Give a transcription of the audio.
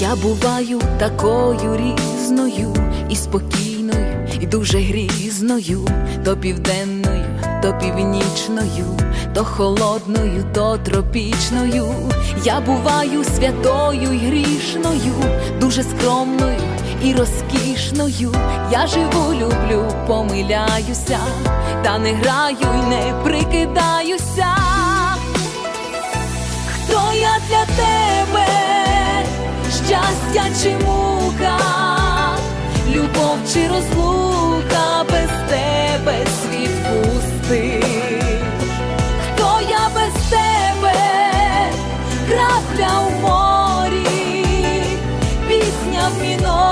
Я буваю такою різною і спокійною, і дуже грізною, то південною, то північною, то холодною, то тропічною. Я буваю святою й грішною, дуже скромною і розкішною. Я живу, люблю, помиляюся, та не граю й не прикидаюся. щастя чи мука, любов чи розлука без тебе світ пусти, хто я без тебе, крапля у морі, пісня в міно.